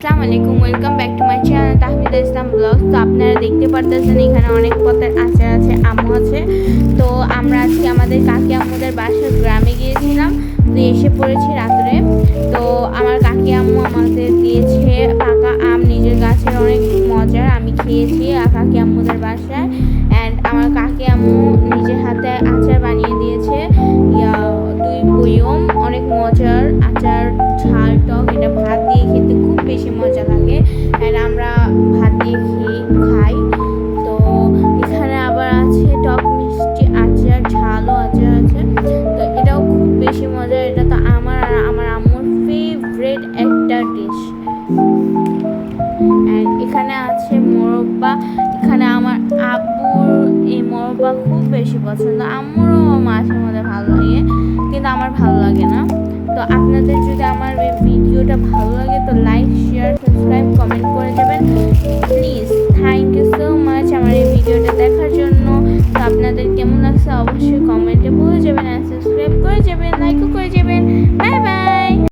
আসসালামু আলাইকুম welcome back to my channel Tahmida Islam blog তো আপনারা দেখতে পারতেছেন এখানে অনেক পথের আচার আছে, আম্মু আছে। তো আমরা আজকে আমাদের কাকি আম্মুদের বাসার গ্রামে গিয়েছিলাম, তো এসে পড়েছি রাত্রে। তো আমার কাকি আম্মু আমাদের দিয়েছে পাকা আম, নিজের গাছের অনেক মজার আমি খেয়েছি কাকি আম্মুদের বাসায়। অ্যান্ড আমার কাকি আম্মু নিজের হাতে আচার বানিয়ে দিয়েছে। দুই বইয়ম অনেক মজার আচার, ঝাল, টক, এটা মিষ্টি আচার ঝালও আচার আছে। তো এটাও খুব বেশি মজা এটা তো আমার আর আমার আম্মুর ফেভারেট একটা ডিশ এখানে আছে মোরব্বা। এখানে আমার আব্বুর এই মোরব্বা খুব বেশি পছন্দ। আম্মুরও মাঝে মধ্যে ভালো লাগে, কিন্তু আমার ভালো লাগে না। তো আপনাদের যদি আমার এই ভিডিওটা ভালো লাগে, তো লাইক শেয়ার সাবস্ক্রাইব কমেন্ট করে যাবেন please thank you so much আমার এই ভিডিওটা দেখার জন্য।